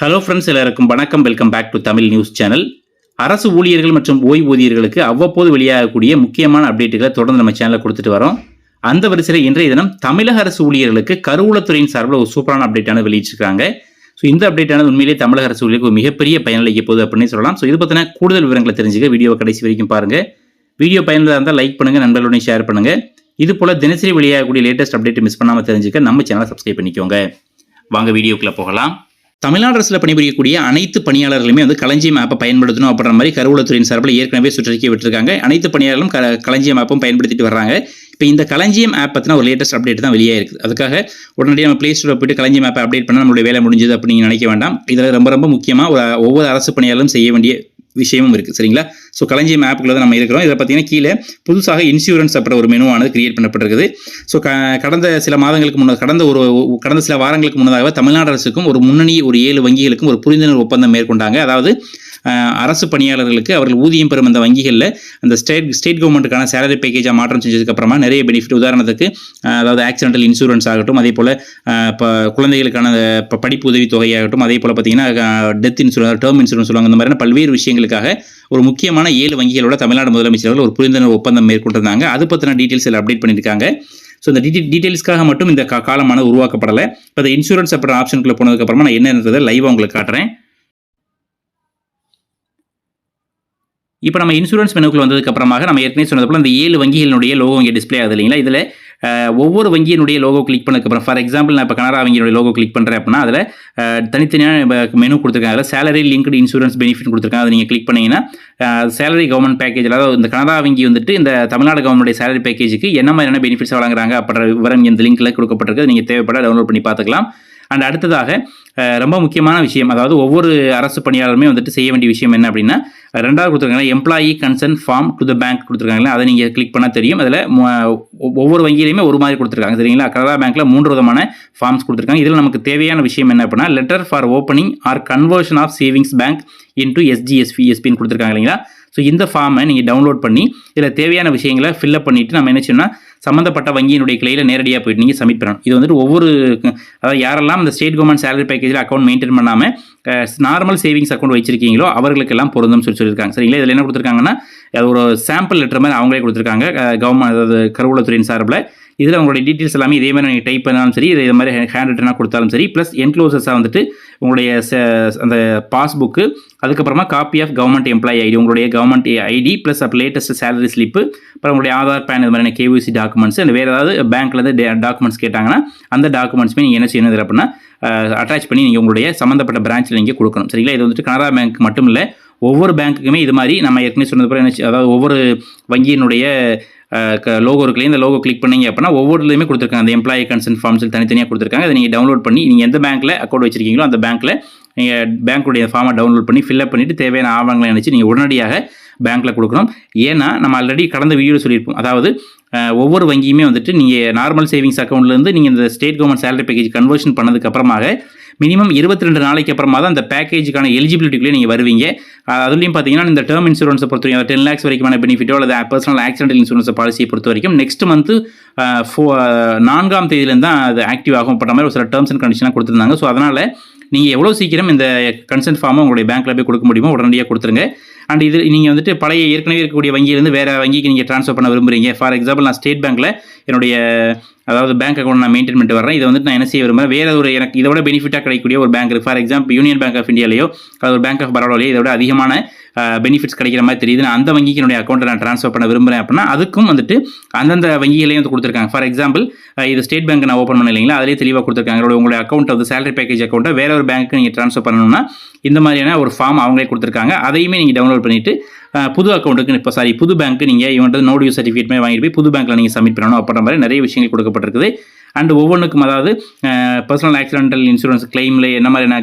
Hello friends எல்லாருக்கும் வணக்கம். Welcome back to Tamil news channel அரசு ஊழியர்கள் மற்றும் ஓய்வூதியர்களுக்கு அவ்வப்போது வெளியாகக்கூடிய முக்கியமான அப்டேட்டுகளை தொடர்ந்து நம்ம சேனலில் கொடுத்துட்டு வரோம். அந்த வரிசையில் இன்றைய தினம் தமிழக அரசு ஊழியர்களுக்கு கருவூலத்துறையின் சார்பில் ஒரு சூப்பரான அப்டேட்டான வெளியிட்டிருக்காங்க ஸோ இந்த அப்டேட்டானது உண்மையிலேயே தமிழக அரசு ஊழியர்களுக்கு மிகப்பெரிய பயனளிக்க போகுது அப்படின்னு சொல்லலாம். ஸோ இது பற்றின கூடுதல் விவரங்களை தெரிஞ்சுக்க வீடியோ கடைசி வரைக்கும் பாருங்கள் வீடியோ பயனுள்ளதாக இருந்தால் லைக் பண்ணுங்கள் நண்பர்களுடன் ஷேர் பண்ணுங்கள் இது போல் தினசரி வெளியாகக்கூடிய லேட்டஸ்ட் அப்டேட் மிஸ் பண்ணாமல் தெரிஞ்சுக்க நம்ம சேனலை சப்ஸ்கிரைப் பண்ணிக்கோங்க. வாங்க வீடியோக்குள்ளே போகலாம். தமிழ்நாடு அரசில் பணிபுரியக்கூடிய அனைத்து பணியாளர்களுமே வந்து களஞ்சியம் ஆப்பை பயன்படுத்தணும் அப்படின்ற மாதிரி கருவூலத்துறையின் சார்பில் ஏற்கனவே சுற்றறிக்கை விட்டுருக்காங்க. அனைத்து பணியாளர்களும் க களஞ்சியம் ஆப்பும் பயன்படுத்திட்டு வராங்க இப்போ இந்த களஞ்சியம் ஆப் பற்றின ஒரு லேட்டஸ்ட் அப்டேட் தான் வெளியே இருக்குது. அதுக்காக உடனடியாக நம்ம ப்ளே ஸ்டோரில் போயிட்டு களஞ்சியம் ஆப்பை அப்டேட் பண்ணால் நம்மளுடைய வேலை முடிஞ்சது அப்படின்னு நினைக்க வேண்டாம். இதில் ரொம்ப ரொம்ப முக்கியமாக ஒரு ஒவ்வொரு அரசு பணியாளரும் செய்ய வேண்டிய விஷயமும் இருக்குது சரிங்களா? ஸோ களஞ்சியம் ஆப்புக்குள்ள தான் நம்ம இருக்கிறோம். இதில் பார்த்தீங்கன்னா கீழே புதுசாக இன்சூரன்ஸ் அப்படின்ற ஒரு மெனுவானது கிரியேட் பண்ணப்பட்டிருக்குது. ஸோ க கடந்த சில மாதங்களுக்கு முன்னதாக கடந்த ஒரு கடந்த சில வாரங்களுக்கு முன்னதாக தமிழ்நாடு அரசுக்கும் ஒரு முன்னணி ஒரு ஏழு வங்கிகளுக்கும் ஒரு புரிந்துணர்வு ஒப்பந்தம் மேற்கொண்டாங்க. அதாவது அரசு பணியாளர்களுக்கு அவர்கள் ஊதியம் பெறும் அந்த வங்கிகளில் அந்த ஸ்டேட் ஸ்டேட் கவர்மெண்ட்டுக்கான சேலரி பேக்கேஜாக மாற்றம் செஞ்சதுக்கப்புறமா நிறைய பெனிஃபிட் உதாரணத்துக்கு அதாவது ஆக்சிடென்டல் இன்சூரன்ஸ் ஆகட்டும் அதே போல் இப்போ குழந்தைகளுக்கான படிப்பு உதவி தொகையாகட்டும் அதே போல் பார்த்தீங்கன்னா டெத் இன்சூரன்ஸ் டேர்ம் இன்சூரன்ஸ் சொல்லுவாங்க இந்த மாதிரியான பல்வேறு விஷயங்களுக்காக ஒரு முக்கியமான ஏழு வங்கிகளோட தமிழ்நாடு முதலமைச்சர்கள் ஒரு புரிந்துணர்வு ஒப்பந்தம் மேற்கொண்டிருந்தாங்க. அது பற்றின டீட்டெயில்ஸ் எல்லாம் அப்டேட் பண்ணியிருக்காங்க. ஸோ இந்த டீட்டெயில் டீட்டெயில்ஸ்க்காக மட்டும் இந்த காலமான உருவாக்கப்படலை. இப்போ இந்த இன்சூரன்ஸ் அப்புறம் ஆப்ஷனுக்குள்ளே போனதுக்கப்புறமா நான் என்னன்றதை லைவாக உங்களுக்கு காட்டுறேன். இப்போ நம்ம இன்சூரன்ஸ் மெனுக்குள்ள வந்ததுக்கு அப்புறமாக நம்ம ஏற்கனவே சொன்னது போல் இந்த ஏழு வங்கிகளினுடைய லோகோ இங்கே டிஸ்பிளே ஆகுது இல்லைங்களா? இதில் ஒவ்வொரு வங்கியினுடைய லோகோ கிளிக் பண்ணதுக்கப்புறம் ஃபார் எக்ஸாம்பிள் நான் இப்போ கனரா வங்கியினுடைய லோகோ கிளிக் பண்ணுறேன் அப்படின்னா அதில் தனித்தனியான மெனு கொடுத்துருக்காங்க. அதில் சேலரி லிங்க்டு இன்சூரன்ஸ் பெனிஃபிட் கொடுத்துருக்காங்க. அதை நீங்கள் கிளிக் பண்ணிங்கன்னா சேலரி கவர்மெண்ட் பேக்கேஜ் அதாவது இந்த கனரா வங்கி வந்துட்டு இந்த தமிழ்நாடு கவர்மெண்ட் சேலரி பேக்கேஜுக்கு என்ன மாதிரியான பெனிஃபிட்ஸ் வழங்குறாங்க அப்படின்ற விவரம் இந்த லிங்க்கில் கொடுக்கப்பட்டிருக்கு. நீங்கள் தேவைப்பட டவுன்லோட் பண்ணி பார்த்துக்கலாம். அண்ட் அடுத்ததாக ரொம்ப முக்கியமான விஷயம் அதாவது ஒவ்வொரு அரசு பணியாளருமே வந்துட்டு செய்ய வேண்டிய விஷயம் என்ன அப்படின்னா ரெண்டாவது கொடுத்துருக்காங்க employee concern form to the bank கொடுத்துருக்காங்களே அதை நீங்கள் கிளிக் பண்ணால் தெரியும். அதில் ஒவ்வொரு வங்கியிலையுமே ஒரு மாதிரி கொடுத்துருக்காங்க சரிங்களா? கனரா பேங்க்கில் மூன்று விதமான ஃபார்ம்ஸ் கொடுத்துருக்காங்க. இதில் நமக்கு தேவையான விஷயம் என்ன அப்படின்னா letter for opening or conversion of savings bank into SGSP எஸ்பின்னு கொடுத்துருக்காங்க இல்லைங்களா? ஸோ இந்த ஃபார்மை நீங்கள் டவுன்லோட் பண்ணி இதில் தேவையான விஷயங்களை ஃபில்லப் பண்ணிவிட்டு நம்ம என்ன சொன்னால் சம்மந்தப்பட்ட வங்கியினுடைய கிளையில் நேரடியாக போயிட்டு நீங்கள் சப்மிட் பண்ணணும். இது வந்துட்டு ஒவ்வொரு அதாவது யாரெல்லாம் இந்த ஸ்டேட் கவர்மெண்ட் சேலரி பேக்கேஜில் அக்கௌண்ட் மெயின்டைன் பண்ணாமல் நார்மல் சேவிங்ஸ் அக்கௌண்ட் வச்சிருக்கீங்களோ அவர்களுக்கெல்லாம் பொருந்தும் சொல்லி சொல்லியிருக்காங்க. சரிங்களா? இதில் என்ன கொடுத்துருக்காங்கன்னா அது ஒரு சாம்பிள் லெட்டர் மாதிரி அவங்களே கொடுத்துருக்காங்க. கவர்மெண்ட் அதாவது கருவூலத்துறையின் சார்பில். இதில் உங்களுடைய டீட்டெயில்ஸ் எல்லாமே இதே மாதிரி நீங்கள் டைப் பண்ணாலும் சரி இதே மாதிரி ஹேண்ட் ரிட்டனாக கொடுத்தாலும் சரி ப்ளஸ் என்க்ளோசஸாக வந்துட்டு உங்களுடைய ச- அந்த பாஸ்புக்கு அதுக்கப்புறமா copy of government employee ID உங்களுடைய கவர்மெண்ட் ஐடி ப்ளஸ் அப்போ லேட்டஸ்ட் சேலரி ஸ்லிப்பு அப்புறம் உங்களுடைய ஆதார் பேன் இது மாதிரியான கேவிசி டாக்குமெண்ட்ஸ் அந்த வேறு ஏதாவது பேங்க்லேருந்து டாக்குமெண்ட்ஸ் கேட்டாங்கன்னா அந்த டாக்குமெண்ட்ஸுமே நீங்கள் என்ன செய்யணும் அப்படின்னா அட்டாச் பண்ணி நீங்கள் உங்களுடைய சம்மந்தப்பட்ட பிரான்ச்சில் நீங்கள் கொடுக்கணும். சரிங்களா? இது வந்துட்டு கனரா பேங்க் மட்டும் இல்லை ஒவ்வொரு பேங்க்குக்குமே இது மாதிரி நம்ம ஏற்கனவே சொன்னது போல என்ன அதாவது ஒவ்வொரு வங்கியினுடைய லோகோ இருக்குல்லையே இந்த லோகோ கிளிக் பண்ணீங்க அப்படின்னா ஒவ்வொருலையுமே கொடுத்துருக்காங்க. அந்த எம்ப்ளாயி கன்சர்ன் ஃபார்ம்ஸில் தனித்தனியாக கொடுத்துருக்காங்க. அதை நீங்கள் டவுன்லோட் பண்ணி நீங்கள் எந்த பேங்க்கில் அக்கௌண்ட் வச்சிருக்கீங்களோ அந்த பேங்க்கில் நீங்கள் பேங்க்குடைய ஃபார்மை டவுன்லோட் பண்ணி ஃபில்அப் பண்ணிவிட்டு தேவையான ஆவணங்களை நினச்சி நீங்கள் உடனடியாக பேங்க்கில் கொடுக்கணும். ஏன்னா நம்ம ஆல்ரெடி கடந்த வீடியோ சொல்லியிருப்போம். அதாவது ஒவ்வொரு வங்கியுமே வந்துட்டு நீங்கள் நார்மல் சேவிங்ஸ் அக்கௌண்ட்லேருந்து நீங்கள் இந்த state government salary package conversion பண்ணதுக்கப்புறமாக minimum இருபத்தி ரெண்டு நாளைக்கு அப்புறமா தான் அந்த பேக்கேஜுக்கான எலிஜிபிலிட்டிக்குள்ளே நீங்கள் வருவீங்க. அதுலேயும் பார்த்தீங்கன்னா இந்த டேர்ம் இன்சூரன்ஸை பொறுத்த வரைக்கும் டென் லேக்ஸ் வரைக்குமான பெனிஃபிட்டோ அல்லது பர்சனல் ஆக்சிடென்டல் இன்சூரன்ஸ் பாலிசியை பொறுத்த வரைக்கும் நெக்ஸ்ட் மந்த்து ஃபோ நான்காம் தேதியிலேருந்து தான் அது ஆக்டிவ் ஆகும் பட்ட மாதிரி ஒரு சில டேர்ம்ஸ் அண்ட் கண்டிஷனாக கொடுத்துருந்தாங்க. ஸோ அதனால் நீங்கள் எவ்வளோ சீக்கிரம் இந்த கன்சென்ட் ஃபார்மை உங்களுடைய பேங்க்கில் போய் கொடுக்க முடியுமோ உடனடியாக கொடுத்துருங்க. அண்ட் இது நீங்கள் வந்துட்டு பழைய ஏற்கனவே இருக்கக்கூடிய வங்கியிலேருந்து வேறு வங்கிக்கு நீங்கள் ட்ரான்ஸ்ஃபர் பண்ண விரும்புறீங்க. ஃபார் எக்ஸாம்பிள் நான் ஸ்டேட் பேங்க்கில் என்னுடைய அதாவது பேங்க் அக்கௌண்ட் நான் மெயின்டைன் பண்ணிட்டு வரேன் இதை வந்துட்டு நான் என்ன செய்ய விரும்புகிறேன் வேறு ஒரு எனக்கு இதோட பெனிஃபிட்டாக கிடைக்கக்கூடிய ஒரு பேங்க் இருக்குது for example union bank of இந்தியாலேயோ அது ஒரு பேங்க் ஆஃப் பரோடாலேயோ இதோட அதிகமான பெனிஃபிட்ஸ் கிடைக்கிற மாதிரி தெரியுது. நான் அந்த வங்கிக்கு என்னுடைய அக்கௌண்ட்டை நான் ட்ரான்ஸ்ஃபர் பண்ண விரும்புகிறேன் அப்படின்னா அதுக்கும் வந்துட்டு அந்தந்த வங்கிகளையும் வந்து கொடுத்துருக்காங்க. ஃபார் எக்ஸாம்பிள் இது ஸ்டேட் பேங்க் நான் ஓப்பன் பண்ண இல்லைங்களா? அதிலே தெளிவாக கொடுத்துருக்காங்க. உங்களுடைய உங்களுடைய அக்கௌண்ட் வந்து சேலரி பேக்கேஜ் அக்கௌண்ட்டை வேற ஒரு பேங்க்கு நீங்கள் ட்ரான்ஸ்ஃபர் பண்ணணும்னா இந்த மாதிரியான ஒரு ஃபார்ம் அவங்களே கொடுத்துருக்காங்க. அதையுமே நீங்கள் டவுன்லோட் பண்ணிவிட்டு புது அக்கௌண்ட்டுக்கு இப்போ சாரி புது பேங்க்கு நீங்கள் இவன்ட்டு நோட் யூ சர்டிஃபிகேட் மாதிரி வாங்கிட்டு போய் புது பேங்க்கில் நீங்கள் சப்மிட் பண்ணணும் அப்படின்ற மாதிரி நிறைய விஷயங்கள் கொடுக்கப்பட்டிருக்குது. அண்ட் ஒவ்வொன்றுக்கும் அதாவது பர்சனல் ஆக்சிடென்டல் இன்சூரன்ஸ் கிளைமில் என்ன மாதிரியான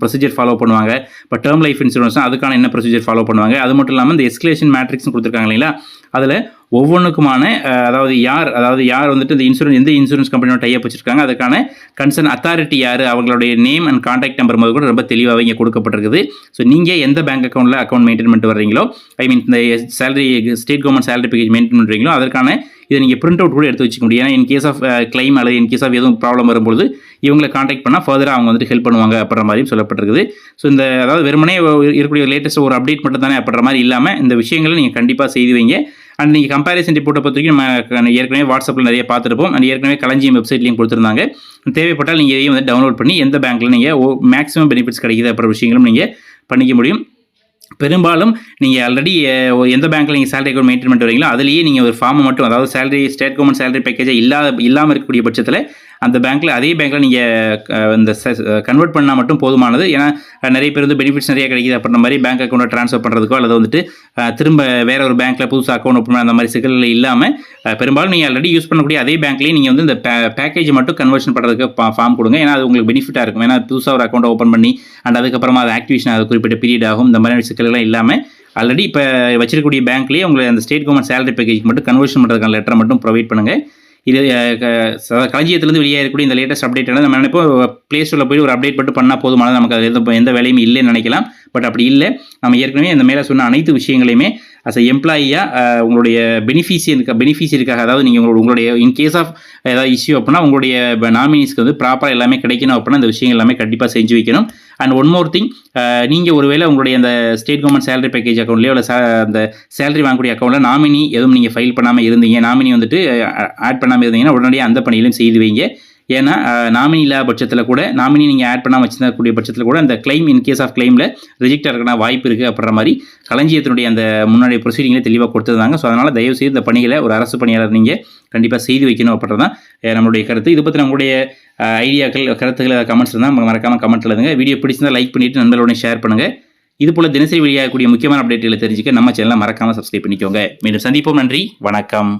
ப்ரொசீஜர் ஃபாலோ பண்ணுவாங்க. இப்போ டேர்ம் லைஃப் இன்சூரன்ஸ் அதுக்கான என்ன ப்ரொசீஜர் ஃபாலோ பண்ணுவாங்க. அது மட்டும் இல்லாமல் இந்த எஸ்கலேஷன் மேட்ரிக்ஸ் கொடுத்துருக்காங்க இல்லைங்களா? அதில் ஒவ்வொன்றுக்குமான அதாவது யார் அதாவது யார் வந்துட்டு இந்த இன்சூரன்ஸ் எந்த இன்சூரன்ஸ் கம்பெனியோட டைப் வச்சிருக்காங்க அதுக்கான கன்சர்ன் அத்தாரிட்டி யார் அவங்களுடைய நேம் அண்ட் காண்டாக்ட் நம்பர் முதல் கூட ரொம்ப தெளிவாக இங்கே கொடுக்கப்பட்டிருக்குது. ஸோ நீங்கள் எந்த பேங்க் அக்கௌண்ட்டில் அக்கௌண்ட் மெயின்டைன் பண்ணிட்டு வர்றீங்களோ ஐ மீன் இந்த salary state government salary package maintain பண்ணுறீங்களோ அதற்கான இதை நீங்கள் பிரிண்ட் அவுட் கூட எடுத்து வச்சுக்க முடியும். ஏன்னா இன் கேஸ் ஆஃப் கிளைம் அல்லது இன் கேஸ் ஆஃப் எதுவும் ப்ராப்ளம் வரும்பொழுது இவங்களை காண்டாக்ட் பண்ணால் ஃபர்தராக அவங்க வந்துட்டு ஹெல்ப் பண்ணுவாங்க அப்படின்ற மாதிரியும் சொல்லப்பட்டிருக்குது. ஸோ இந்த அதாவது வெறுமனே இருக்கக்கூடிய லேட்டஸ்ட் ஒரு அப்டேட் மட்டும் தானே அப்படின்ற மாதிரி இல்லாமல் இந்த விஷயங்களை நீங்கள் கண்டிப்பாக செய்து வைங்க. அண்ட் நீங்கள் கம்பேரிசன் ரிப்போர்ட்டை பொறுத்த வரைக்கும் நம்ம ஏற்கனவே வாட்ஸ்அப்பில் நிறைய பார்த்துருப்போம். அண்ட் ஏற்கனவே களஞ்சியம் வெப்சைட்லையும் கொடுத்துருந்தாங்க. தேவைப்பட்டால் நீங்கள் இதையும் வந்து டவுன்லோட் பண்ணி எந்த பேங்க்கில் நீங்கள் மேக்ஸிமம் பெனிஃபிட்ஸ் கிடைக்கிது அப்புறம் விஷயங்களும் நீங்கள் பண்ணிக்க முடியும். பெரும்பாலும் நீங்கள் ஆல்ரெடி எந்த பேங்க்கில் நீங்கள் சேலரி அக்கௌண்ட் மெயின்டைன் பண்ணுறீங்களோ வரீங்களோ அதுலேயே நீங்கள் ஒரு ஃபார்மை மட்டும் அதாவது சேலரி ஸ்டேட் கவர்மெண்ட் சேலரி பேக்கேஜை இல்லாத இல்லாமல் இருக்கக்கூடிய பட்சத்தில் அந்த பேங்க்கில் அதே பேங்க்கில் நீங்கள் இந்த கன்வெர்ட் பண்ணால் மட்டும் போதுமானது. ஏன்னா நிறைய பேர் வந்து பெனிஃபிட்ஸ் நிறைய கிடைக்குது. அப்படின்ற மாதிரி பேங்க் அக்கௌண்ட்டை ட்ரான்ஸ்ஃபர் பண்ணுறதுக்கோ அல்லது வந்துட்டு திரும்ப வேற ஒரு பேங்க்கில் புதுசாக அக்கௌண்ட் ஓப்பன் அந்த மாதிரி சிக்கல்கள் இல்லாமல் பெரும்பாலும் நீங்கள் ஆல்ரெடி யூஸ் பண்ணக்கூடிய அதே பேங்க்லேயே நீங்கள் வந்து இந்த பேக்கேஜ் மட்டும் கன்வர்ஷன் பண்ணுறதுக்கு ஃபார்ம் கொடுங்க. ஏன்னா அது உங்களுக்கு பெனிஃபிட்டாக இருக்கும். ஏன்னா புதுசாக ஒரு அக்கௌண்ட் ஓப்பன் பண்ணி அண்ட் அதுக்கப்புறமா அது ஆக்டிவேஷன் அது குறிப்பிட்ட பீரியட் ஆகும். இந்த மாதிரி சிக்கல்கள்லாம் இல்லாமல் ஆல்ரெடி இப்போ வச்சிருக்கக்கூடிய பேங்க்லேயே உங்களை அந்த ஸ்டேட் கவர்மெண்ட் சேலரி பேக்கேஜ் மட்டும் கன்வர்ஷன் பண்ணுறதுக்கான லெட்டரை மட்டும் ப்ரொவைட் பண்ணுங்கள் இது அஹ், க- களஞ்சியத்திலேருந்து இருக்கக்கூடிய இந்த லேட்டஸ்ட் அப்டேட் நம்ம நினைப்போம் ப்ளே ஸ்டோரில் போய் ஒரு அப்டேட் மட்டும் பண்ணால் போதுமானது நமக்கு அது எந்த எந்த வேலையும் இல்லைன்னு நினைக்கலாம். பட் அப்படி இல்லை. நம்ம ஏற்கனவே இந்த மேலே சொன்ன அனைத்து விஷயங்களையுமே அஸ் எ எம்ப்ளாயியாக உங்களுடைய பெனிஃபிஷியருக்கு பெனிஃபிஷியருக்காக அதாவது நீங்கள் உங்களோட உங்களுடைய இன் கேஸ் ஆஃப் ஏதாவது இஷ்யூ அப்படின்னா உங்களுடைய நாமினிஸ்க்கு வந்து ப்ராப்பராக எல்லாமே கிடைக்கணும் அப்படின்னா இந்த விஷயங்கள் எல்லாமே கண்டிப்பாக செஞ்சு வைக்கணும். அண்ட் ஒன் மோர் திங் நீங்கள் ஒருவேளை உங்களுடைய அந்த ஸ்டேட் கவர்மெண்ட் சேலரி பேக்கேஜ் அக்கௌண்ட்லேயோ இல்லை அந்த சேலரி வாங்கக்கூடிய அக்கௌண்ட்டில் நாமினி எதுவும் நீங்கள் ஃபைல் பண்ணாமல் இருந்தீங்க நாமினி வந்துட்டு uh, ஆட் பண்ணாமல் இருந்தீங்கன்னா உடனடியாக அந்த பணியிலும் செய்து வைங்க. ஏன்னா நாமினி இல்லாத பட்சத்தில் கூட நாமினி நீங்கள் ஆட் பண்ணாமல் வச்சுருக்கக்கூடிய பட்சத்தில் கூட அந்த கிளைம் இன் கேஸ் ஆஃப் கிளைமில் ரிஜெக்ட் ஆகிறதுக்கான வாய்ப்பு இருக்குது அப்படின்ற மாதிரி களஞ்சியத்தினுடைய அந்த முன்னாடி ப்ரொசீடிங்களே தெளிவாக கொடுத்துருந்தாங்க. ஸோ அதனால் தயவுசெய்து இந்த பணிகளை ஒரு அரசு பணியாளர் நீங்கள் கண்டிப்பாக செய்து வைக்கணும் அப்படின்றது தான் நம்மளுடைய கருத்து. இதை பற்றி நம்மளுடைய ஐடியாக்கள் கருத்துக்கள் கமெண்ட்ஸ் இருந்தால் மறக்காமல் கமெண்ட் எழுதுங்க. வீடியோ பிடிச்சிருந்தா லைக் பண்ணிவிட்டு நண்பர்களுடைய ஷேர் பண்ணுங்கள் இது போல் தினசரி வெளியாகக்கூடிய முக்கியமான அப்டேட்டுகளை தெரிஞ்சுக்க நம்ம சேனலை மறக்காமல் சப்ஸ்கிரைப் பண்ணிக்கோங்க. மீண்டும் சந்திப்போம். நன்றி. வணக்கம்.